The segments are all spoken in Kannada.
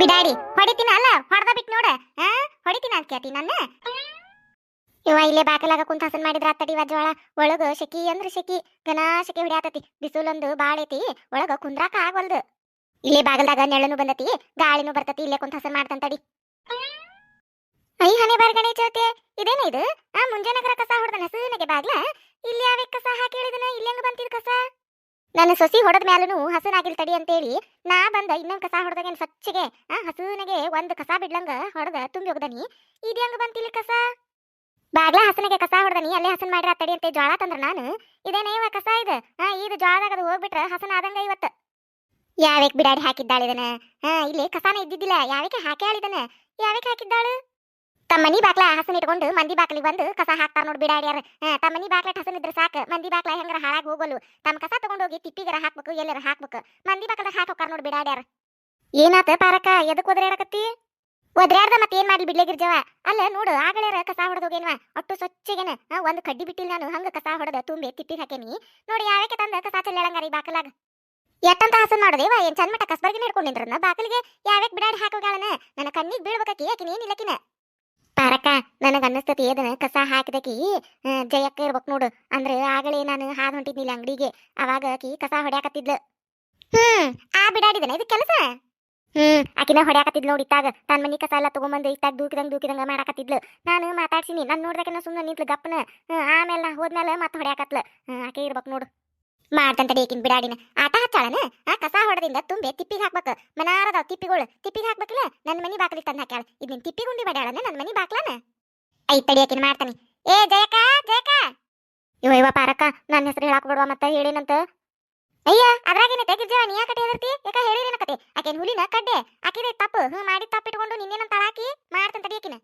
ಬಿಡಾಡಿ ಹೊಡಿತೀನ ಅಲ್ಲ, ಹೊಡೆದ ಬಿಟ್ಟು ನೋಡ. ಹೊಡಿತೀನ ಅಂತ ಕೇಳ್ತೀನಿ ನನ್ನ. ಇವ ಇಲ್ಲೇ ಬಾಕಲಾಗ ಕುಂತ ಹಸನ್ ಮಾಡಿದ್ರ ಅತ್ತಡಿ ವಜ್ಜೋಳ ಒಳಗ ಶಕಿ ಅಂದ್ರ ಶಕಿ ಗನಾ ಶೆಕಿ ಹೊಡ್ಯಾತತಿ. ಬಿಸಿಲೊಂದು ಬಾಳ ಐತಿ ಒಳಗ ಕುಂದ್ರಾಕ ಆಗವಲ್ದು. ಇಲ್ಲೇ ಬಾಗಲ್ದಾಗ ನೆಳನು ಬಂದತಿ, ಗಾಳಿನೂ ಬರ್ತತಿ, ಇಲ್ಲೇ ಕುಂತ ಹಸನ್ ಮಾಡ್ತಂತಡಿ ಐ ಹನೆ ಬರ್ಗಣೆ ಜೊತೆ ಇದೇನ ಇದು? ಆ ಮುಂಜಾನಗರ ಕಸ ಹೊಡೆದ ಹಸುವಿನಗೆ ಬಾಗ್ಲ? ಇಲ್ಲಿ ಯಾವ ಕಸ ಹಾಕಿ ಹೇಳಿದನ? ಇಲ್ಲಿ ಹೆಂಗ ಬಂತಿದ್ ಕಸ? ನನ್ನ ಸೊಸಿ ಹೊಡೆದ ಮ್ಯಾಲನು ಹಸನಾಗಿಲ್ ತಡಿ ಅಂತೇಳಿ ನಾ ಬಂದ ಇನ್ನೊಂದು ಕಸ ಹೊಡೆದಾಗೇನು ಸ್ವಚ್ಛಗೆ ಆ ಹಸುವಿನಗೆ ಒಂದು ಕಸ ಬಿಡ್ಲಂಗ ಹೊಡೆದ ತುಂಬಿ ಹೋಗದನಿ. ಇದು ಹೆಂಗ ಬಂತಿಲ್ಲ ಕಸ? ಬಾಗ್ಲ ಹಸನಿಗೆ ಕಸ ಹೊಡೆದನಿ, ಅಲ್ಲೇ ಹಸನ್ ಮಾಡ್ರ ತಡಿ ಅಂತ ಜ್ವಾಳ ತಂದ್ರ ನಾನು. ಇದೇನೇ ಇವ ಕಸ ಇದು? ಹಾ ಇದು ಜ್ವಾಳದಾಗ ಅದು ಹೋಗ್ಬಿಟ್ರ ಹಸನ ಆದಂಗ ಇವತ್ತು. ಯಾವಕ್ ಬಿಡಾಡಿ ಹಾಕಿದ್ದಾಳೆ ಇದನ್ನ? ಹಾ ಇಲ್ಲಿ ಕಸಾನ ಇದ್ದಿದ್ದಿಲ್ಲ ಯಾವಕ್ಕೆ ಹಾಕಿ ಆಳಿದನ ಯಾವಕ್ಕೆ ಹಾಕಿದ್ದಾಳು? ತಮ್ಮ ಮನಿ ಬಾಕ್ಲ ಹಸನ್ ಇಟ್ಕೊಂಡು ಮಂದಿ ಬಾಕ್ಲಿಗೆ ಬಂದು ಕಸ ಹಾಕ್ತಾರ ನೋಡಿ ಬಿಡಾಡ್ಯಾರ ತಮ್ಮ ಮನಿ ಬಾಕ್ಲ ಹಸನ್ ಇದ್ರೆ ಸಾಕು. ಮಂದಿ ಬಾಕ್ಲ ಹೆಂಗಾರ ಹಾಳಾಗಿ ಹೋಗಲು ತಮ್ಮ ಕಸ ತಗೊಂಡೋಗಿ ತಿಪ್ಪಿಗರ ಹಾಕ್ಬೇಕು ಎಲ್ಲರ ಹಾಕ್ಬೇಕು. ಮಂದಿ ಬಾಕ್ಲದಾಗ ಹಾಕಿ ಹೋಕಾರ ನೋಡ್ ಬಿಡಾಡ್ಯಾರ ಏನಾತ ಪಾರಕ ಎದಕ್ ಒದ್ರಾಡಕತ್ತಿ ಒದ್ರಾಡ್ದ ಮತ್ತೆ ಏನ್ ಮಾಡ್ಲಿ ಬಿಡ್ಲೆ ಗಿರ್ಜವ? ಅಲ್ಲ ನೋಡು, ಆಗಳೇರ ಕಸ ಹೊಡೆದೋಗೇನ್ವಾ ಅಟ್ಟು ಸ್ವಚ್ಛಗೇನ ಒಂದ್ ಕಡ್ಡಿ ಬಿಟ್ಟಿಲ್ಲ ನಾನು, ಹಂಗ ಕಸ ಹೊಡೆದ ತುಂಬಿ ತಿಪ್ಪಿಗೆ ಹಾಕೇನಿ. ನೋಡಿ ಯಾವಕ್ಕೆ ತಂದ ಕಸ ಚೆಲ್ಲಂಗಾರಿ ಬಾಕಲಾಗ? ಎಟ್ಟಂತ ಹಸನ್ ಮಾಡೋದೇವ? ಏನ್ ಚಂದ ಮಟ್ಟ ಕಸ್ಬರ್ಗಿನ ಹಿಡ್ಕೊಂಡಿದ್ರನ್ನ ಬಾಕಲಿಗೆ? ಯಾವ್ಯಾಕ್ ಬಿಡಾಡಿ ಹಾಕೋಗಾಳನ? ನನ್ನ ಕಣ್ಣಿಗೆ ಬೀಳ್ಬೇಕಾಕಿ ಆಕಿನ ಏನಿಲ್ಲಕಿನ? ಪಾರಕ ನನಗ ಅನ್ನಿಸ್ತತಿ ಏದನ ಕಸ ಹಾಕಿದಕಿ ಜಯಕ್ಕ ಇರ್ಬೇಕು ನೋಡು. ಅಂದ್ರೆ ಆಗಲೇ ನಾನು ಹಾದ್ ಹೊಂಟಿದ್ನಿಲ್ಲ ಅಂಗಡಿಗೆ. ಅವಾಗ ಆಕಿ ಕಸ ಹೊಡ್ಯಾಕತ್ತಿದ್ಲು. ಹ್ಮ್, ಆ ಬಿಡಾಡಿದನ ಇದು ಕೆಲಸ? ಹ್ಮ್, ಆಕಿನ ಹೊಡ್ಯಾಕತ್ತಿದ್ಲು ನೋಡಿ ಇತ್ತಾಗ. ತನ್ನ ಮನಿ ಕಸ ಎಲ್ಲ ತಗೊಂಬಂದು ಇತ್ತಾಗ ದೂಕಿದಂಗ ದೂಕಿದಂಗ ಮಾಡಾಕತ್ತಿದ್ಲು. ನಾನು ಮಾತಾಡ್ಸಿನಿ. ನಾನು ನೋಡ್ದಕ್ಕೆ ಸುಮ್ಮನೆ ನಿಂತ್ಲು ಗಪ್ಪನ. ಆಮೇಲೆ ನಾ ಹೋದ್ಮೇಲೆ ಮತ್ತೆ ಹೊಡ್ಯಾಕತ್ಲ. ಆಕೆ ಇರ್ಬೇಕು ನೋಡು. ಮಾಡ್ತಂತಡಿ ಈಕಿನ ಬಿಡಾಡಿನ. ಆಟ ಹಚ್ಚಾಳನ ಆ ಕಸ ಹೊಡೆದಿಂದ ತುಂಬೆ ತಿಪ್ಪಿಗೆ ಹಾಕ್ಬೇಕು. ಮನಾರದ ತಿಪ್ಪಿಗಳು. ತಿಪ್ಪಿಗೆ ಹಾಕ್ಬೇಕಲ್ಲ? ನನ್ನ ಮನಿ ಬಾಕಲಿ ತಂದು ಹಾಕ್ಯಾಳ. ಇದು ನಿನ್ ತಿಪ್ಪಿ ಗುಂಡಿ ಬಡ್ಯಾಳನ ನನ್ನ ಮನಿ ಬಾಕ್ಲನ ಐ ತಡಿ ಆಕಿನ ಮಾಡ್ತಾನೆ. ಏ ಜಯಕ ಜಯಕ ಇವ ಇವ ಪಾರಕ್ಕ ನನ್ನ ಹೆಸರು ಹೇಳಾಕ ಬಿಡುವ ಮತ್ತ ಹೇಳಿನಂತ? ಅಯ್ಯ ಅದ್ರಾಗೇನೆ ತೆಗಿರ್ಜವ ನೀ ಕಟ್ಟಿ ಹೆದರ್ತಿ? ಯಾಕ ಹೇಳಿರೇನ ಕತೆ ಆಕೆನ್ ಹುಲಿನ ಕಡ್ಡೆ? ಆಕಿದೆ ತಪ್ಪು. ಹ್ಞೂ ಮಾಡಿ ತಪ್ಪಿಟ್ಕೊಂಡು ನಿನ್ನೇನಂತ ಹಾಕಿ ಮಾಡ್ತಾನೆ ತಡಿಯಕಿನ.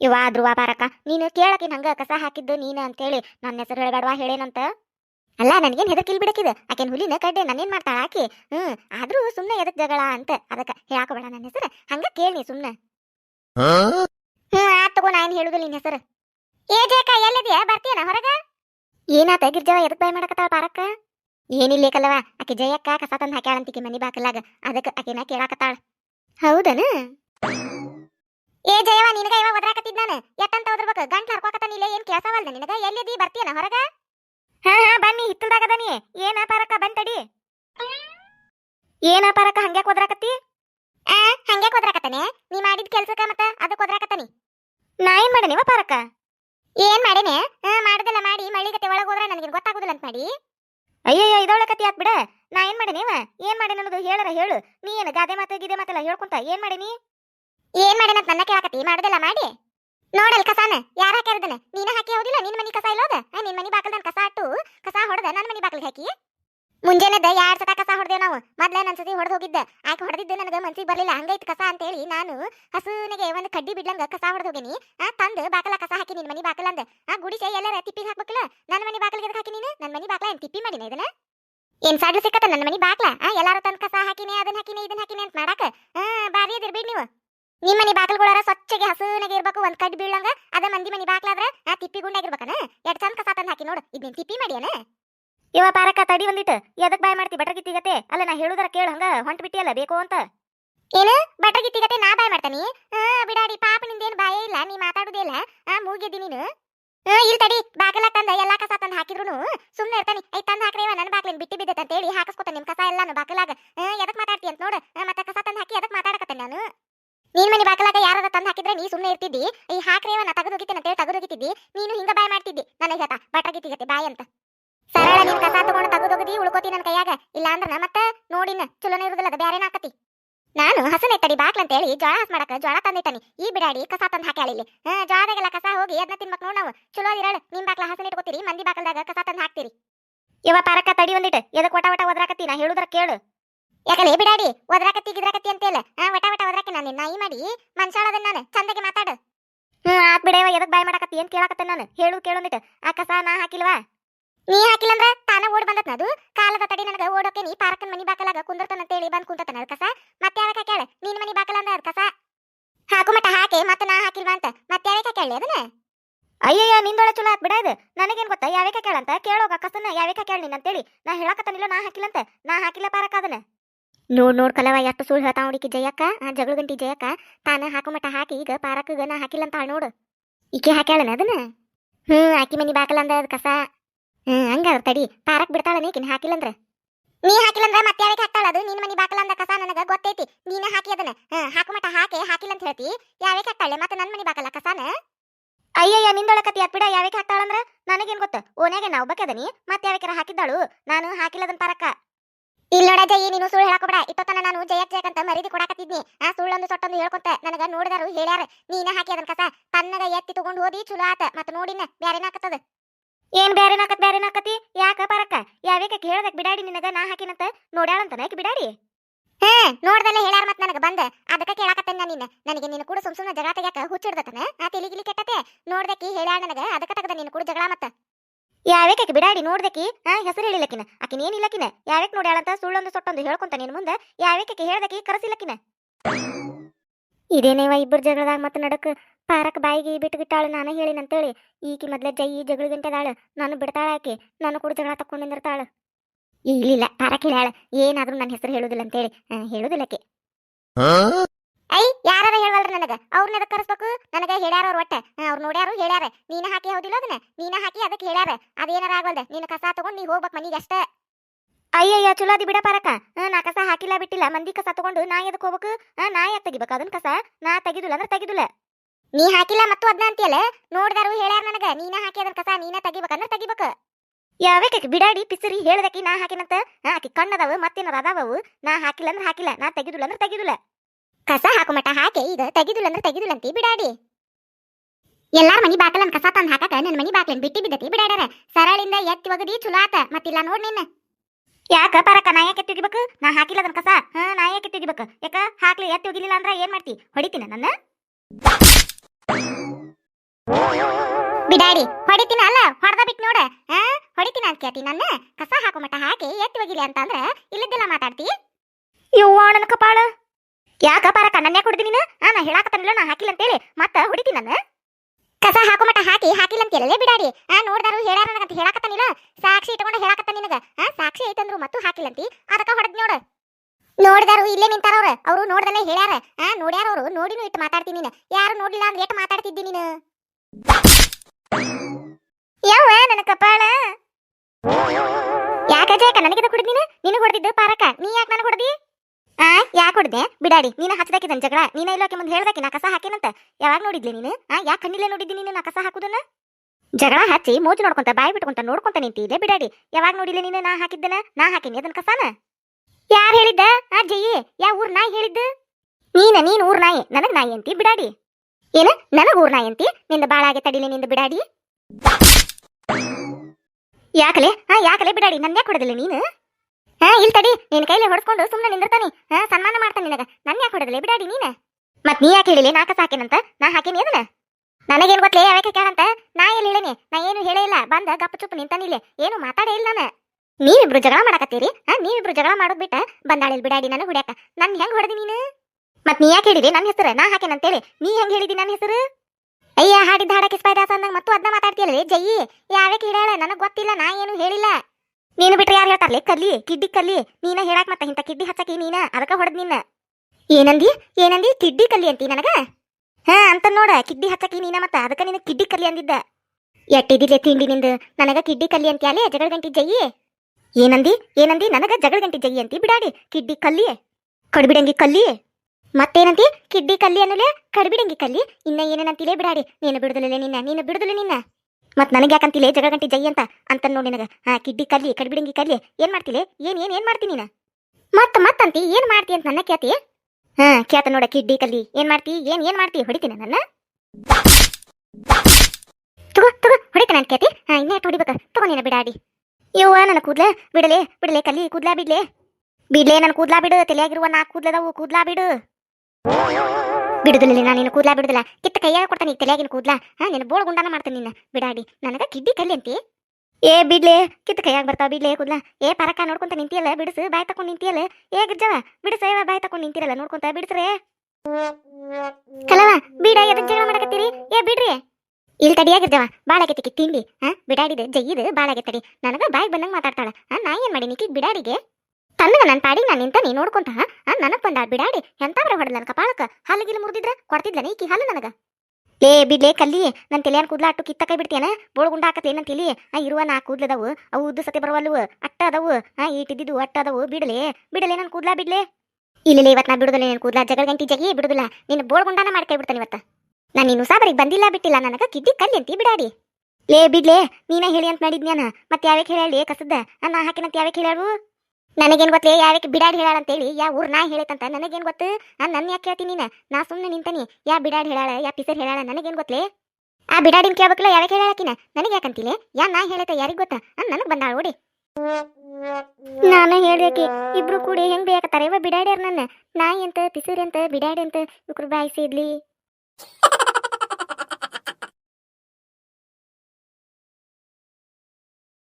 ಇವ ಧ್ರುವ ಪಾರಕ್ಕ, ನೀನು ಕೇಳಕಿನ ಹಂಗ ಕಸ ಹಾಕಿದ್ದು ನೀನ ಅಂತೇಳಿ ನನ್ನ ಹೆಸರು ಹೇಳಬೇಡವಾ ಹೇಳೇನಂತ? ಅಲ್ಲ, ನನ್ಗೇನ್ ಹೆದರ್ಕಿಲ್ ಬಿಡಕಿದ ಆಕೆನ್ ಹುಲಿನ ಕಡ್ಡೆ ನನ್ನೇನ್ ಮಾಡ್ತಾಳ ಆಕಿ ಹ್ಮ್, ಆದ್ರೂ ಸುಮ್ಮನೆ ಎದಕ್ ಜಗಳ ಅಂತ. ಅದಕ್ಕ ಹೇಳಕೋಬೇಡ ನನ್ನ ಹೆಸರು. ಹಂಗ ಕೇಳಿ ಸುಮ್ನೆ. ಹ್ಮ್ ಆ ತಗೋ, ನಾ ಏನ್ ಹೇಳುದಿಲ್ಲ ನಿನ್ ಹೆಸರು. ಏ ಜೇಕ ಎಲ್ಲಿದ್ಯಾ? ಬರ್ತೀಯನ ಹೊರಗ? ಏನಾತ ಗಿರ್ಜವ ಎದಕ್ ಬಾಯ್ ಮಾಡಕತ್ತಾಳ ಪಾರಕ್ಕ? ಏನಿಲ್ಲೇಕಲ್ಲವ ಆಕೆ ಜಯಕ್ಕ ಕಸ ತಂದ್ ಹಾಕ್ಯಾಳಂತಿಕೆ ಮನಿ ಬಾಕಲಾಗ ಅದಕ್ಕ ಆಕೆನ ಕೇಳಾಕತ್ತಾಳ. ಹೌದನ? ಏ ಜಯವ ನಿನಗ ಇವಾಗ ಒದ್ರಾಕತ್ತಿದ್ ನಾನು. ಎಟ್ಟಂತ ಒದ್ರಬೇಕು? ಗಂಟ್ಲ ಹರ್ಕೋಕತ್ತಾನಿಲ್ಲ ಏನ್ ಕೇಳ್ಸವಲ್ದ ನಿನಗ? ಎಲ್ಲಿದಿ? ಬರ್ತೀಯನ ಹೊರಗ? ಹಾ ಹಾ ಬನ್ನಿ ಹಿತ್ತಲ್ದಾಗದನಿ ಏನ ಪಾರಕ್ಕ ಬಂತಡಿ ಏನ ಪಾರಕ್ಕ ಹಂಗ್ಯಾಕ್ ಒದ್ರಾಕತ್ತಿ? ಆ ಹಂಗ್ಯಾಕ್ ಒದ್ರಾಕತ್ತಾನೆ? ನೀ ಮಾಡಿದ ಕೆಲ್ಸಕ್ಕ ಮತ್ತ ಅದಕ್ಕೆ ಒದ್ರಾಕತ್ತಾನಿ. ನಾ ಏನ್ ಮಾಡೇನಿವ ಪಾರಕ ಏನ್ ಮಾಡೇನೆ? ಹಾ ಮಾಡದಲ್ಲ ಮಾಡಿ ಮಳಿಗತ್ತೆ ಒಳಗ್ ಹೋದ್ರ ನನಗೆ ಗೊತ್ತಾಗುದಿಲ್ಲ ಅಂತ ಮಾಡಿ. ಅಯ್ಯಯ್ಯ ಇದೊಳ ಕತಿ ಆತ್ ಬಿಡ. ನಾ ಏನ್ ಮಾಡೇನಿವ ಏನ್ ಮಾಡೇನ ಅನ್ನೋದು ಹೇಳರ ಹೇಳು. ನೀ ಏನ ಗಾದೆ ಮಾತು ಗಿದೆ ಮಾತೆಲ್ಲ ಹೇಳ್ಕೊಂತ ಏನ್ ಮಾಡೇನಿ? ಏನ್ ಮಾಡೇನಂತ ನನ್ನ ಕೇಳಾಕತ್ತಿ? ಮಾಡದಲ್ಲ ಮಾಡಿ. ನೋಡಲ್ ಕಸಾನ. ಯಾರ ಹಾಕ್ಯಾರದನ ನೀನ ಹಾಕಿ ಹೋದಿಲ್ಲ? ನಿನ್ ಮನಿ ಕಸ ಇಲ್ಲೋದ? ನಿನ್ ಮನಿ ಬಾಕಲ್ ಕಸ ಅಟ್ಟು, ಕಸ ಹೊಡೆದ ನನ್ನ ಮನಿ ಬಾಕಲ್ಗೆ ಹಾಕಿ? ಮುಂಜಾನೆದ ಯಾರ್ ಸತ ಕಸ ಹೊಡೆದೇವ್ ನಾವು? ಮೊದ್ಲ ನನ್ ಸತಿ ಹೊಡೆದು ಹೋಗಿದ್ದ. ಆಕೆ ಹೊಡೆದಿದ್ದು ನನಗೆ ಮನ್ಸಿಗೆ ಬರ್ಲಿಲ್ಲ. ಹಂಗೈತ್ ಕಸ ಅಂತೇಳಿ ನಾನು ಹಸುನಿಗೆ ಒಂದ್ ಕಡ್ಡಿ ಬಿಡ್ಲಂಗ ಕಸ ಹೊಡೆದು ಹೋಗಿನಿ. ಆ, ತಂದು ಬಾಕಲ ಕಸ ಹಾಕಿ ನಿನ್ ಮನಿ ಬಾಕಲ್ ಅಂದ. ಆ ಗುಡಿಸೆ ಎಲ್ಲರ ತಿಪ್ಪಿಗೆ ಹಾಕ್ಬೇಕಲ್ಲ? ನನ್ನ ಮನಿ ಬಾಕಲ್ಗೆ ಹಾಕಿ ನೀನು? ನನ್ನ ಮನಿ ಬಾಕಲ ಏನ್ ತಿಪ್ಪಿ ಮಾಡಿನ ಇದನ್ನ? ಏನ್ ಸಾಡ್ಲು ಸಿಕ್ಕತ್ತ ನನ್ನ ಮನಿ ಬಾಕ್ಲ? ಆ, ಎಲ್ಲಾರು ತಂದ್ ಕಸ ಹಾಕಿನಿ ಅದನ್ನ ಹಾಕಿನಿ ಇದನ್ನ ಹಾಕಿನಿ ಅಂತ ಮಾಡಾಕ? ಹಾ ಬಾರಿ ಅದಿರ್ ನೀವು. ನಿಮ್ ಮನಿ ಬಾಗಿಲುಗಳಾರ ಸ್ವಚ್ಛಗೆ ಹಸುನಾಗೆ ಇರಬೇಕು ಒಂದ್ ಕಡ್ಡಿ ಬೀಳಂಗ ಅದ ಮಂದಿ ಮನಿ ಬಾಕ್ಲಾದ್ರ ಆ ತಿಪ್ಪಿ ಗುಂಡಾಗಿರ್ಬೇಕನ ಎಷ್ಟ್ ಚಂದ ಕಸ ತಂದ ಹಾಕಿ ನೋಡು ಇದ್ ನೀನ್ ತಿಪ್ಪಿ ಮಾಡಿಯನ? ಇವ ಪಾರಕ ತಡಿ ಒಂದಿಟ್ಟು ಎದಕ್ ಬಾಯ್ ಮಾಡ್ತಿ ಬಟ್ರಗಿತ್ತಿಗತೆ ಅಲ್ಲ ನಾ ಹೇಳುದರ ಕೇಳು ಹಂಗ ಹೊಂಟ್ ಬಿಟ್ಟಿಯಲ್ಲ ಬೇಕು ಅಂತ? ಏನು? ಬಟ್ರಗಿತ್ತಿಗತೆ ನಾ ಬಾಯ್ ಮಾಡ್ತಾನಿ? ಆ ಬಿಡಾಡಿ ಪಾಪ ನಿಂದೇನ್ ಬಾಯೇ ಇಲ್ಲ ನೀ ಮಾತಾಡುದೇ ಇಲ್ಲ. ಆ ಮೂಗಿದ್ದಿ ನೀನು? ಆ, ಇಲ್ ತಡಿ ಬಾಕಲ ತಂದ ಎಲ್ಲಾ ಕಸ ತಂದ ಹಾಕಿದ್ರು ಸುಮ್ಮನೆ ಇರ್ತಾನಿ. ಐ ತಂದ್ ಹಾಕ್ರೇವ ನನ್ನ ಬಾಕ್ಲಿನ್ ಬಿಟ್ಟಿ ಬಿದ್ದೈತೆ ಅಂತ ಹೇಳಿ ಹಾಕಿಸ್ಕೊತ ನಿಮ್ ಕಸ ಎಲ್ಲಾನು ಬಾಕಲಾಗ ಆ, ಎದಕ್ ಮಾತಾಡ್ತಿ ಅಂತ ನೋಡು. ಮತ್ತೆ ಕಸ ತಂದ ಹಾಕಿ ಎದಕ್ ಮಾತಾಡಕತ್ತೆ ನಾನು? ನೀನ್ ಮನೆ ಬಾಕಲಾಗ ಯಾರಾದ ತಂದ ಹಾಕಿದ್ರೆ ನೀ ಸುಮ್ನೆ ಇರ್ತಿದ್ದಿ? ಈ ಹಾಕ್ರೇವ ನಾ ಅಂತ ಹೇಳಿ ತೆಗೆದೋಗಿತ್ತಿದ್ದಿ ನೀನು ಹಿಂಗ ಬಾಯ್ ಮಾಡ್ತಿದ್ದಿ? ನನಗೆ ಹೇಳ್ತಾ ಬಟ್ರಗಿತ್ತಿಗತೆ ಬಾಯ್ ಅಂತ. ಸರಳ ನೀನ್ ಕಸ ತಗೊಂಡು ತೆಗೆದೋಗದಿ, ಉಳ್ಕೋತಿ ನನ್ನ ಕೈಯಾಗ. ಇಲ್ಲ ಅಂದ್ರ ಮತ್ತ ನೋಡಿನ ಚಲೋನೇ ಇರುದಿಲ್ಲ ಅದ ಬ್ಯಾರೇನ ಆಕತಿ? ನಾನು ಹಸನೆ ತಡಿ ಅಂತ ಹೇಳಿ ಜ್ವಾಳ ಹಸ್ ಮಾಡಕ, ಜ್ವಾಳ ತಂದಿಟ್ಟನಿ. ಈ ಬಿಡಾಡಿ ಕಸ ತಂದ ಹಾಕ್ಯಾಳ ಇಲ್ಲಿ. ಹಾ, ಜ್ವಾಳದಾಗೆಲ್ಲ ಕಸ ಹೋಗಿ ಅದನ್ನ ತಿನ್ಬೇಕು ನೋಡ್ ನಾವು. ಚಲೋ ಇರಳ, ನಿಮ್ ಬಾಕ್ಲ ಹಸನ ಇಟ್ಕೋತೀರಿ, ಮಂದಿ ಬಾಕಲ್ದಾಗ ಕಸ ತಂದ ಹಾಕ್ತೀರಿ. ಇವ ಪಾರಕ್ಕ, ತಡಿ ಒಂದಿಟ್ಟು ಎದಕ್ಕೆ ಒಟ ಒಟ ಒದ್ರಾಕತ್ತಿ, ನಾ ಹೇಳುದ್ರ ಕೇಳು. ಯಾಕಲೆ ಬಿಡಾಡಿ, ಒದ್ರಾಕತ್ತಿ, ಗಿದ್ರಾಕತ್ತಿ ಅಂತೇಳ. ಹಾ ವಟ ವಟ ಒದ್ರಾಕಿ ನಾನು ನಾಯಿ ಮಾಡಿ ಮನ್ಸಾಳದ ನಾನು, ಚಂದಗೆ ಮಾತಾಡು. ಹ್ಮ್, ಆತ್ ಬಿಡವ ಎದಕ್ ಬಾಯ್ ಮಾಡಕತ್ತಿ? ಏನ್ ಕೇಳಾಕತ್ತೆ ನಾನು? ಹೇಳು ಕೇಳೊಂದಿಟ್ಟು ಆ ಕಸ ನಾ ಹಾಕಿಲ್ವಾ? ನೀ ಹಾಕಿಲ್ಲಂದ್ರ ತಾನ ಓಡ್ ಬಂದತ್ ಅದು? ಕಾಲದ ತಡಿ ನನಗ ಓಡೋಕೆ ನೀ ಪಾರಕನ್ ಮನಿ ಬಾಕಲಾಗ ಕುಂದರ್ತನ ಅಂತೇಳಿ ಬಂದ್ ಕುಂತತನ ಅದ್ ಕಸ? ಮತ್ತೆ ಯಾವಾಗ ಕೇಳ? ನೀನ್ ಮನಿ ಬಾಕಲ ಅಂದ್ರ ಅದ್ ಕಸ? ಹಾಕು ಮಟ ಹಾಕಿ, ಮತ್ತೆ ನಾ ಹಾಕಿಲ್ವಾ ಅಂತ. ಮತ್ತೆ ಯಾವಾಗ ಕೇಳಿ ಅದನ್ನ? ಅಯ್ಯಯ್ಯ ನಿಂದೊಳ ಚಲೋ ಆತ್ ಬಿಡಾಯ್ದು ನನಗೇನ್ ಗೊತ್ತಾ? ಯಾವ್ಯಾಕ ಕೇಳಂತ ಅಂತ? ಕೇಳೋಗ ಕಸನ ಯಾವ್ಯಾಕ ಕೇಳ ನೀನ್ ಅಂತೇಳಿ. ನಾ ಹೇಳಕತ್ತನಿಲ್ಲ, ನಾ ಹಾಕಿಲ್ಲಂತ ನಾ ಹಾಕಿಲ್ಲ ಪಾರಕ ಅದನ್ನ. ನೋಡ್ ನೋಡ್ ಕಲವ, ಎಷ್ಟು ಸುಳ್ಳು ಹೇಳ್ತಾ ಹುಡುಕಿ ಜಯಕ್ಕ ಜಗಳ ಗಂಟಿ ಜಯಕ್ಕ. ತಾನ ಹಾಕೋ ಮಟ್ಟ ಹಾಕಿ ಈಗ ಪಾರಕ್ಕಗ ನಾ ಹಾಕಿಲ್ಲ ಅಂತ ನೋಡು. ಈಕೆ ಹಾಕ್ಯಾಳನ ಅದನ್ನ? ಹ್ಮ್, ಆಕಿ ಮನಿ ಬಾಕಲ್ಲ ಅಂದ್ರ ಅದ್ ಕಸ. ಹ್ಮ್ ಹಂಗಾದ್ರ ತಡಿ. ಪಾರಕ್ ಬಿಡ್ತಾಳ ನೀಕಿನ ಹಾಕಿಲ್ಲ ಅಂದ್ರ? ನೀ ಹಾಕಿಲ್ಲ ಅಂದ್ರ ಮತ್ತೆ ಯಾವಾಗ ಹಾಕ್ತಾಳ ಅದು? ನಿನ್ ಮನಿ ಬಾಕಲ್ಲ ಅಂದ ಕಸ ನನಗ ಗೊತ್ತೈತಿ. ನೀನ ಹಾಕಿ ಅದನ್ನ. ಹ್ಮ್, ಹಾಕೋ ಮಟ್ಟ ಹಾಕಿ, ಹಾಕಿಲ್ಲ ಅಂತ ಹೇಳ್ತಿ. ಯಾವಾಗ ಹಾಕ್ತಾಳೆ? ಮತ್ತೆ ನನ್ ಮನಿ ಬಾಕಲ್ಲ ಕಸಾನ? ಅಯ್ಯಯ್ಯ ನಿಂದೊಳಕತಿ ಅತ್ ಬಿಡ ಯಾವಾಗ ಹಾಕ್ತಾಳಂದ್ರ? ನನಗೇನ್ ಗೊತ್ತ? ಓನ್ಯಾಗ ನಾವು ಬಕ್ಕದನಿ ಮತ್ತೆ ಯಾವಾಗ ಹಾಕಿದ್ದಾಳು? ನಾನು ಹಾಕಿಲ್ಲ ಅದನ್ ಪಾರಕ್ಕ. ಇಲ್ಲ ನೋಡ ಜಯಿ ನೀನು ಸುಳ್ಳು ಹೇಳಕೋಬೇಡ. ಇಟ್ಟೊತ್ತನ ನಾನು ಜಯ ಜಯಕ್ ಅಂತ ಮರಿದಿ ಕೊಡಾಕತ್ತಿದ್ನಿ. ಆ, ಸುಳ್ಳೊಂದು ಸೊಟ್ಟೊಂದು ಹೇಳ್ಕೊಂತ ನನಗ ನೋಡಿದಾರು ಹೇಳ್ಯಾರ, ನೀನ ಹಾಕಿ ಅದನ್ ಕಸ. ತನ್ನಗ ಎತ್ತಿ ತಗೊಂಡು ಹೋದಿ, ಚಲೋ ಆತ. ಮತ್ತ ನೋಡಿನ, ಬ್ಯಾರೇನ ಹಾಕತ್ತದ? ಏನ್ ಬ್ಯಾರೇನ ಹಾಕತ್, ಬ್ಯಾರೇನ ಹಾಕತಿ ಯಾಕ ಪರಕ್ಕ? ಯಾವೇಕ ಕೇಳದಕ್ ಬಿಡಾಡಿ ನಿನಗ? ನಾ ಹಾಕಿನಂತ ನೋಡ್ಯಾಳಂತನ ಯಾಕೆ ಬಿಡಾಡಿ? ಹೇ, ನೋಡ್ದಲ್ಲ ಹೇಳ್ಯಾರ ಮತ್ ನನಗ ಬಂದ. ಅದಕ್ಕ ಕೇಳಾಕತ್ತೇನ ನಿನ್ನ ನನಗೆ ನಿನ್ನ ಕೂಡ ಸುಮ್ ಸುಮ್ನ ಜಗಳ ತೆಗ್ಯಾಕ ಹುಚ್ಚಿಡ್ದತನ? ಆ ತಿಳಿಗಿಲಿ ಕೆಟ್ಟತೆ? ನೋಡ್ದಕ್ಕಿ ಹೇಳ್ಯಾಳ ನನಗ? ಅದಕ್ಕ ತಗದ ನಿನ್ನ ಕೂಡ ಜಗಳ ಮತ್ತ? ಯಾವೇಕಿ ಬಿಡಾಡಿ ನೋಡ್ದಕಿ? ಆ ಹೆಸರು ಹೇಳಿಲ್ಲಕಿನ ಆಕಿನ ಏನಿಲ್ಲಕಿನ ಯಾವೇಕ್ ನೋಡ್ಯಾಳಂತ ಸುಳ್ಳೊಂದು ಸೊಟ್ಟೊಂದು ಹೇಳ್ಕೊಂತ ನಿನ್ ಮುಂದೆ? ಯಾವೇಕಿ ಹೇಳ್ದಕಿ? ಕರೆಸಿಲ್ಲಕಿನ ಇದೇನೇವ ಇಬ್ಬರು ಜಗಳದಾಗ ಮತ್ತೆ ನಡಕ? ಪಾರಕ್ ಬಾಯಿಗೆ ಬಿಟ್ಟುಗಿಟ್ಟಾಳು ನಾನು ಹೇಳಿನಂತೇಳಿ. ಈಕಿ ಮೊದ್ಲ ಜೈ ಜಗಳ ಗಂಟೆದಾಳು. ನಾನು ಬಿಡ್ತಾಳ ಆಕಿ. ನಾನು ಕೂಡ ಜಗಳ ತಕೊಂಡ್ ನಿಂದಿರ್ತಾಳು. ಇಲ್ಲಿಲ್ಲ ಪಾರಕ್ ಹೇಳ್ಯಾಳ. ಏನಾದ್ರೂ ನನ್ನ ಹೆಸರು ಹೇಳುದಿಲ್ಲ ಅಂತೇಳಿ. ಆ, ಹೇಳುದಿಲ್ಲಕಿ ಐ ಯಾರಾರ ಹೇಳವಲ್ರಿ ನನಗೆ? ಅವ್ರನ್ನ ಅದಕ್ಕೆ ಕರೆಸ್ಬೇಕು? ನನಗೆ ಹೇಳ್ಯಾರ ಅವ್ರ ಒಟ್ಟ. ಅವ್ರು ನೋಡ್ಯಾರು ಹೇಳ್ಯಾರ. ನೀನ ಹಾಕಿ ಹೌದಿಲ್ಲ ಅದನ್ನ? ನೀನ ಹಾಕಿ ಅದಕ್ಕೆ ಹೇಳ್ಯಾರ. ಅದೇನಾರ ಆಗಲ್ದೆ ನಿನ್ನ ಕಸ ತಗೊಂಡು ನೀ ಹೋಗ್ಬೇಕು ಮನೆಗೆ ಅಷ್ಟೇ. ಅಯ್ಯಯ್ಯ ಚುಲಾದಿ ಬಿಡ ಪರಕ ನಾ ಕಸ ಹಾಕಿಲ್ಲ ಬಿಟ್ಟಿಲ್ಲ. ಮಂದಿ ಕಸ ತಗೊಂಡು ನಾ ಎದಕ್ಕೆ ಹೋಗ್ಬೇಕು? ನಾ ಯಾಕೆ ತೆಗಿಬೇಕು ಅದನ್ನ ಕಸ? ನಾ ತೆಗಿದಿಲ್ಲ ಅಂದ್ರೆ ತೆಗಿದಿಲ್ಲ. ನೀ ಹಾಕಿಲ್ಲ ಮತ್ತು ಅದನ್ನ ಅಂತೀಯಲ್ಲ? ನೋಡ್ದಾರು ಹೇಳ್ಯಾರ ನನಗ. ನೀನ ಹಾಕಿ ಅದನ್ನ ಕಸ ನೀನ ತೆಗಿಬೇಕಂದ್ರ ತೆಗಿಬೇಕು. ಯಾವಕ್ಕೆ ಬಿಡಾಡಿ ಪಿಸರಿ ಹೇಳ್ದಕ್ಕೆ ನಾ ಹಾಕಿನಂತ? ಆಕಿ ಕಣ್ಣದವು ಮತ್ತೇನಾರ ಅದಾವವು? ನಾ ಹಾಕಿಲ್ಲ ಅಂದ್ರೆ ಹಾಕಿಲ್ಲ. ನಾ ತೆಗಿದಿಲ್ಲ ಅಂದ್ರೆ ತೆಗಿದಿಲ್ಲ. ಕಸ ಹಾಕು ಮಟ ಹಾಕಿ ಈಗ. ತೆಗಿದಿಲ್ಲ ಅಂದ್ರೆ ತೆಗಿದಿಲ್ಲ ಅಂತಿ ಬಿಡಾಡಿ. ಎಲ್ಲಾರ ಮನಿ ಬಾಕಲನ್ ಕಸ ತಂದ್ ಹಾಕಕ ನನ್ನ ಮನಿ ಬಾಕಲನ್ ಬಿಟ್ಟಿ ಬಿದ್ದತಿ, ಬಿಡಾಡ್ಯಾರ. ಸರಳಿಂದ ಎತ್ತಿ ಒಗದಿ ಚುಲೋ ಆತ, ಮತ್ತಿಲ್ಲ ನೋಡ್ ನಿನ್ನ. ಯಾಕ ಪರಕ, ನಾ ಯಾಕೆ ತೆಗಿಬೇಕು ನಾ ಹಾಕಿಲ್ಲ ಅದನ್ನ ಕಸ. ಹಾ, ನಾ ಯಾಕೆ ತೆಗಿಬೇಕು ಯಾಕ? ಹಾಕ್ಲಿ, ಎತ್ತಿ ಒಗಿಲಿಲ್ಲ ಅಂದ್ರ ಏನ್ ಮಾಡ್ತಿ? ಹೊಡಿತೀನ ನನ್ನ? ಬಿಡಾಡಿ, ಹೊಡಿತೀನ ಅಲ್ಲ, ಹೊಡೆದ ಬಿಟ್ ನೋಡ. ಹಾ ಹೊಡಿತೀನ ಅಂತ ಕೇಳ್ತಿ ನನ್ನ? ಕಸ ಹಾಕೋ ಮಟ ಹಾಕಿ, ಎತ್ತಿ ಒಗಿಲಿ ಅಂತಂದ್ರ ಇಲ್ಲದ್ದೆಲ್ಲ ಮಾತಾಡ್ತಿ? ಯವ್ವ, ನನ್ನ ಕಪಾಳ. ಯಾಕ ಪಾರಕ ನನ್ನ ನೀನು? ಆ, ನಾ ಹೇಳಾಕತ್ತಾನಿಲ್ಲ, ನಾ ಹಾಕಿಲ್ಲ ಅಂತೇಳಿ ಮತ್ತ ಹೊಡಿತಿ ನಾನು? ಕಸ ಹಾಕೋ ಮಟ ಹಾಕಿ ಹಾಕಿಲ್ಲ ಅಂತ ಹೇಳಲೇ ಬಿಡಾಡಿ. ಆ, ನೋಡ್ದಾರು ಹೇಳ್ಯಾರ ನನಗಂತ ನೀನು ಸಾಕ್ಷಿ ಇಟ್ಕೊಂಡು ಹೇಳಾಕತ್ತ ನಿನಗ. ಆ, ಸಾಕ್ಷಿ ಐತಂದ್ರು ಮತ್ತು ಹಾಕಿಲ್ಲಂತಿ. ಅದಕ್ಕ ಹೊಡೆದ್ ನೋಡ. ನೋಡ್ದಾರು ಇಲ್ಲೇ ನಿಂತಾರವ್ರ. ಅವರು ನೋಡ್ದಲ್ಲೇ ಹೇಳ್ಯಾರ. ಆ ನೋಡ್ಯಾರ ಅವರು ನೋಡಿನೂ ಇಟ್ಟು ಮಾತಾಡ್ತೀನಿ ನೀನು. ಯಾರು ನೋಡಿಲ್ಲ ಅಂದ್ರೆ ಎಷ್ಟು ಮಾತಾಡ್ತಿದ್ದಿ ನೀನು? ಯಾವ ನನ್ನ ಕಪಾಳ. ಯಾಕ ನನಗಿದ ಕುಡಿದ್ ನೀನು? ಹೊಡೆದಿದ್ದು ಪಾರಕ ನೀ ಯಾಕೆ ನನಗೆ ಹೊಡೆದಿ? ಆ, ಯಾಕೆ ಬಿಡಾಡಿ, ನೀನ ಹಚ್ಚದಾಕಿದನ್ ಜಗಳ. ನೀನ ಇಲ್ಲೋಕೆ ಮುಂದೆ ಹೇಳ್ದಾಕಿ ನಾ ಕಸ ಹಾಕೇನಂತ? ಯಾವಾಗ ನೋಡಿದ್ಲಿ ನೀನು? ಆ, ಯಾಕೆ ಕಣ್ಣಿಲ್ಲೇ ನೋಡಿದ್ದಿ ನೀನು ನಾ ಕಸ ಹಾಕುದನ್ನ? ಜಗಳ ಹಚ್ಚಿ ಮೋಜು ನೋಡ್ಕೊಂತ, ಬಾಯಿ ಬಿಟ್ಕೊಂತ ನೋಡ್ಕೊಂತ ಇದೆ ಬಿಡಾಡಿ. ಯಾವಾಗ ನೋಡಿಲ್ಲ ನೀನು ನಾ ಹಾಕಿದ್ದನ ನಾ ಹಾಕಿನಿ ಅದನ್ನ ಕಸಾನ? ಯಾರು ಹೇಳಿದ್ದ? ಆ, ಜಯ್ಯಿ ಯಾ ಊರ್ ನಾಯಿ ಹೇಳಿದ್ದು? ನೀನ, ನೀನ್ ಊರ್ ನಾಯಿ, ನನಗ್ ನಾಯಿ ಅಂತಿ ಬಿಡಾಡಿ. ಏನ, ನನಗ್ ಊರ್ ನಾಯಿ ಅಂತಿ? ನಿಂದ ಬಾಳಾಗೆ ತಡಿಲಿ ನಿಂದ ಬಿಡಾಡಿ. ಯಾಕಲೆ? ಹಾ ಯಾಕಲೆ ಬಿಡಾಡಿ? ನನ್ನ ಯಾಕೆ ಹೊಡೆದಿಲ್ಲ ನೀನು? ಹಾ ಇಲ್ಲಿ ತಡಿ. ನಿನ್ ಕೈಲಿ ಹೊಡ್ಕೊಂಡು ಸುಮ್ಮನೆ ನಿಂದಿರ್ತಾನೆ. ಹಾ, ಸನ್ಮಾನ ಮಾಡ್ತಾನೆ ನಿನಗ. ನನ್ನ ಯಾಕೆ ಹೊಡೆದಲೆ? ಬಿಡಾಡಿ ನೀನ. ಮತ್ ನೀ ಯಾಕೆ ಹೇಳಿಲಿ? ನಾ ಕಸ ಹಾಕೇನಂತ ನಾ ಹಾಕೇನಿ ಅದನ್ನ. ನನಗೇನ್ ಗೊತ್ತಲೇ ಯಾಕೆ ಕೇಳಂತ ನಾ ಎಲ್ಲಿ ಹೇಳೇನಿ? ನಾ ಏನು ಹೇಳೇ ಇಲ್ಲ. ಬಂದ ಗಪ್ಪ ಚುಪ್ ನಿಂತಾನಿಲ್ಲ ಏನು ಮಾತಾಡೇ ಇಲ್ಲ ನಾನು. ನೀವಿಬ್ರು ಜಗಳ ಮಾಡಕತ್ತೀರಿ? ಹಾ, ನೀವಿಬ್ರು ಜಗಳ ಮಾಡೋದ್ ಬಿಟ್ಟ ಬಂದಾಳಿಲ್ ಬಿಡಾಡಿ ನನಗೆ ಹೊಡ್ಯಾಕ. ನನ್ ಹೆಂಗ್ ಹೊಡೆದಿ ನೀನು? ಮತ್ ನೀ ಯಾಕೆ ಹೇಳಿದಿ ನನ್ನ ಹೆಸರು? ನಾ ಹಾಕೇನಂತೇಳಿ ನೀ ಹೆಂಗ್ ಹೇಳಿದಿ ನನ್ನ ಹೆಸರು? ಅಯ್ಯ ಹಾಡಿದ್ದ ಹಾಡಕ್ಕೆ ಸ್ಪೈದಾಸ ಅಂದಂಗ ಮತ್ತು ಅದನ್ನ ಮಾತಾಡ್ತೀಯಲ್ಲ? ಜಯ್ಯಿ ಯಾವ್ಯಾಕೆ ಹಿಡ್ಯಾಳ? ನನಗೆ ಗೊತ್ತಿಲ್ಲ. ನಾ ಏನು ಹೇಳಿಲ್ಲ. ನೀನು ಬಿಟ್ರೆ ಯಾರು ಹೇಳ್ತಾರ್ಲೆ? ಕಲ್ಲಿ ಕಿಡ್ಡಿ ಕಲ್ಲಿ ನೀನ ಹೇಳಾಕ್ ಮತ್ತ ಇಂಥ ಕಿಡ್ಡಿ ಹಚ್ಚಕಿ ನೀನ? ಅದಕ್ಕ ಹೊಡೆದ್ ನಿನ್ನ. ಏನಂದಿ? ಏನಂದಿ? ಕಿಡ್ಡಿ ಕಲ್ಲಿ ಅಂತಿ ನನಗ? ಹಾ, ಅಂತ ನೋಡ. ಕಿಡ್ಡಿ ಹಚ್ಚಕಿ ನೀನ ಮತ್ತ ಅದಕ್ಕ ನಿನ ಕಿಡ್ಡಿ ಕಲ್ಲಿ ಅಂದಿದ್ದ. ಎಟ್ಟಿದಿಲ್ಲ ತಿಂಡಿ ನಿಂದು? ನನಗ ಕಿಡ್ಡಿ ಕಲ್ಲಿ ಅಂತ್ಯಾಲೆ? ಜಗಳ ಗಂಟಿ ಜಯ್ಯಿ. ಏನಂದಿ? ಏನಂದಿ? ನನಗ ಜಗಳ ಗಂಟಿ ಜೈ ಅಂತಿ. ಬಿಡಾಡಿ. ಕಿಡ್ಡಿ ಕಲ್ಲಿ ಕಡ್ಬಿಡಂಗಿ ಕಲ್ಲಿ ಮತ್ತೇನಂತಿ? ಕಿಡ್ಡಿ ಕಲ್ಲಿ ಅನ್ನಲೆ? ಕಡ್ಬಿಡಂಗಿ ಕಲ್ಲಿ ಇನ್ನ ಏನೇನಂತಿಲೇ ಬಿಡಾಡಿ. ನೀನು ಬಿಡುದಿಲ್ಲ ನಿನ್ನ? ನೀನು ಬಿಡುದಿಲ್ಲ ನಿನ್ನ? ಮತ್ ನನಗೆ ಯಾಕಂತಿಲ್ಲ ಜಗಳ ಗಂಟಿ ಜೈ ಅಂತ ಅಂತ ನೋಡಿ ನಿನಗೆ. ಹಾ ಕಿಡ್ಡಿ ಕಲ್ಲಿ ಕಡ್ಬಿಡಂಗಿ ಕಲ್ಲಿ ಏನ್ ಮಾಡ್ತಿಲೆ? ಏನ್ ಏನ್ ಏನ್ ಮಾಡ್ತೀನಿ ನೀನು? ಮತ್ತೆ ಮತ್ತಂತಿ ಏನ್ ಮಾಡ್ತಿ ಅಂತ ನನ್ನ ಕೇತಿ ಹಾ ಕೇತ ನೋಡ ಕಿಡ್ಡಿ ಕಲ್ಲಿ ಏನ್ ಮಾಡ್ತಿ? ಏನ್ ಏನ್ ಮಾಡ್ತಿ? ಹೊಡಿತೀನಿ ನನ್ನ. ತಗೋ ತಗೋ, ಹೊಡಿತ ಅಂತ ಕೇತಿ ಹಾ, ಇನ್ನೇ ಹೊಡಿಬೇಕ. ತಗೋ ನೀನ ಬಿಡಾಡಿ ಯವ್ವ, ನನ್ನ ಕೂದ್ಲ ಬಿಡಲೆ ಬಿಡಲೆ ಕಲ್ಲಿ ಕೂದ್ಲಾ ಬಿಡ್ಲೆ. ಬಿಡ್ಲೆ ನನ್ನ ಕೂದ್ಲಾ ಬಿಡು ತಲೆಯಾಗಿರುವ ನಾ ಕೂದ್ಲದವು ಕೂದ್ಲಾ ಬಿಡು. ಬಿಡುದಿಲ್ಲ ನಾನು ನಿನ್ನ ಕೂದ್ಲಾ ಬಿಡುದಿಲ್ಲ. ಕಿತ್ತ ಕೈಯಾಗ ಕೊಡ್ತಾನೆ ತಲೆಯಾಗಿನ ಕೂದ್ಲಾ. ಹಾ, ನಿನ್ನ ಬೋಳ ಗುಂಡಾನ ಮಾಡ್ತೀನಿ ನಿನ್ನ. ಬಿಡಾಡಿ. ನನಗ ಕಿಡ್ಡಿ ಕಲ್ಲಿ ಅಂತಿ. ಏ, ಬಿಡ್ಲೆ, ಕಿತ್ತ ಕೈಯಾಗ ಬರ್ತಾವ ಬಿಡ್ಲೆ ಕೂದ್ಲಾ. ಏ, ಪರಕ ನೋಡ್ಕೊಂತ ನಿಂತಿಯಲ್ಲ, ಬಿಡಿಸು, ಬಾಯ್ ತಕೊಂಡ್ ನಿಂತಿಯಲ್ಲ. ಏ, ಗಿರ್ಜವ, ಬಿಡಿಸ ಬಾಯ್ ತಕೊಂಡ್ ನಿಂತಿರಲ್ಲ, ನೋಡ್ಕೊಂತ ಬಿಡಿಸ್ರೆ. ಕಲವ, ಬೀಡ, ಎದಕ್ ಜಗಳ ಮಾಡಕತ್ತೀರಿ? ಏ, ಬಿಡ್ರಿ. ಇಲ್ಲಿ ತಡಿಯಾಗಿರ್ಜವ ಬಾಳಾಗೈತಿ ತಿಂಡಿ. ಹಾ, ಬಿಡಾಡಿದೆ, ಜಯ್ಯಿದ ಬಾಳಾಗೈತಡಿ ನನಗ ಬಾಯ್ ಬಂದಂಗ ಮಾತಾಡ್ತಾಳ. ಹಾ, ನಾ ಏನ್ ಮಾಡಿ ಈಕಿಗ್ ಬಿಡಾಡಿಗೆ? ತನ್ನಗ ನನ್ನ ಪಾಡಿಗೆ ನಾನು ನಿಂತ ನೀ ನೋಡ್ಕೊಂತ ನನಗೆ ಬಂದ ಬಿಡಾಡಿ. ಎಂತಾವ್ರೆ ಹೊಡೆದ ನನ್ನ ಕಪಾಳಕ್ಕ ಹಲ್ಲಿಗಿಲ್ಲ ಮುರಿದಿದ್ರ ಕೊಡ್ತಿದ್ಲ ಈಕಿ ಹಾಲು ನನಗೆ? ಲೇ ಬಿಡ್ಲೇ ಕಲ್ಲಿ ನನ್ನ ತಲೆಯನ್ ಕೂದ್ಲಾ ಅಟ್ಟು ಕಿತ್ತಕ ಬಿಡ್ತೇನೆ ಬೋಳ್ಗುಂಡ ಹಾಕತ್ಲೆ ನನ್ನ ಆ, ಇರುವ ನಾ ಕೂದ್ಲದವು ಅವು ಉದ್ದು ಸತೆ ಬರವಲ್ವು ಅಟ್ಟ ಅದಾವು. ಆ ಈಟಿದ್ದು ಅಟ್ಟ ಅದಾವು. ಬಿಡಲೇ ಬಿಡಲೇ ನನ್ನ ಕೂದ್ಲಾ ಬಿಡ್ಲೇ? ಇಲ್ಲ ಇವತ್ತು ನಾ ಬಿಡುದಿಲ್ಲ ನಿನ್ನ ಕೂದ್ಲಾ. ಜಗಳ ಗಂಟಿ ಜಗಿ ಬಿಡುದಿಲ್ಲ. ನಿನ್ನ ಬೋಳ್ಗುಂಡನ ಮಾಡ್ಕೈ ಬಿಡ್ತಾನೆ ಇವತ್ತ. ನಾನು ನೀನು ಸಾಬರಿಗೆ ಬಂದಿಲ್ಲ ಬಿಟ್ಟಿಲ್ಲ ನನಗೆ. ಕಿದ್ದಿ ಕಲ್ಲಿ ಅಂತಿ ಬಿಡಾಡಿ. ಲೇ ಬಿಡ್ಲೇ, ನೀನ ಹೇಳಿ ಅಂತ ಮಾಡಿದ್ನ್ಯಾನ? ಮತ್ತೆ ಯಾವ್ಯಾಕೆ ಹೇಳಿ ಕಸದ ನಾ ಹಾಕಿನಂತ ಯಾವ್ಯಾಕೆ ಹೇಳ್ಯಾರು ನನಗೇನ್ ಗೊತ್ತೇ ಯಾವ್ಯಾಕ ಬಿಡಾಡಿ ಹೇಳಾಳ ಅಂತೇಳಿ, ಯಾ ಊರ್ ನಾ ಹೇಳೈತಂತ, ನನಗೇನ್ ಗೊತ್ತು? ನಾನು ನನ್ನ ಯಾಕೆ ಕೇಳ್ತೀನಿ ನೀನು? ನಾ ಸುಮ್ಮನೆ ನಿಂತನಿ. ಯಾ ಬಿಡಾಡಿ ಹೇಳಾಳ, ಯಾ ಪಿಸರ್ ಹೇಳಾಳ, ನನಗೇನ್ ಗೊತ್ತಲೇ ಆ ಬಿಡಾಡಿನ ಕೇಳಬೇಕಲ್ಲ, ಯಾವ್ಯಾಕ ಹೇಳಾಕಿನ ನನಗೆ ಯಾಕಂತಿಲೆ ಯಾ ನಾ ಹೇಳೈತೆ ಯಾರಿಗ್ ಗೊತ್ತಾ? ನನಗೆ ಬಂದಾಳ ಓಡಿ. ನಾನು ಹೇಳ್ಬೇಕಿ ಇಬ್ರು ಕೂಡಿ ಹೆಂಗ್ ಬೇಕತ್ತಾರೆ ಇವ ಬಿಡಾಡ್ಯಾರ ನನ್ನ? ನಾಯಿ ಅಂತ ಪಿಸೂರಿ ಅಂತ, ಬಿಡಾಡಿ ಅಂತ ಇವ್ರು ಬಾಯಿಸಿದ್ಲಿ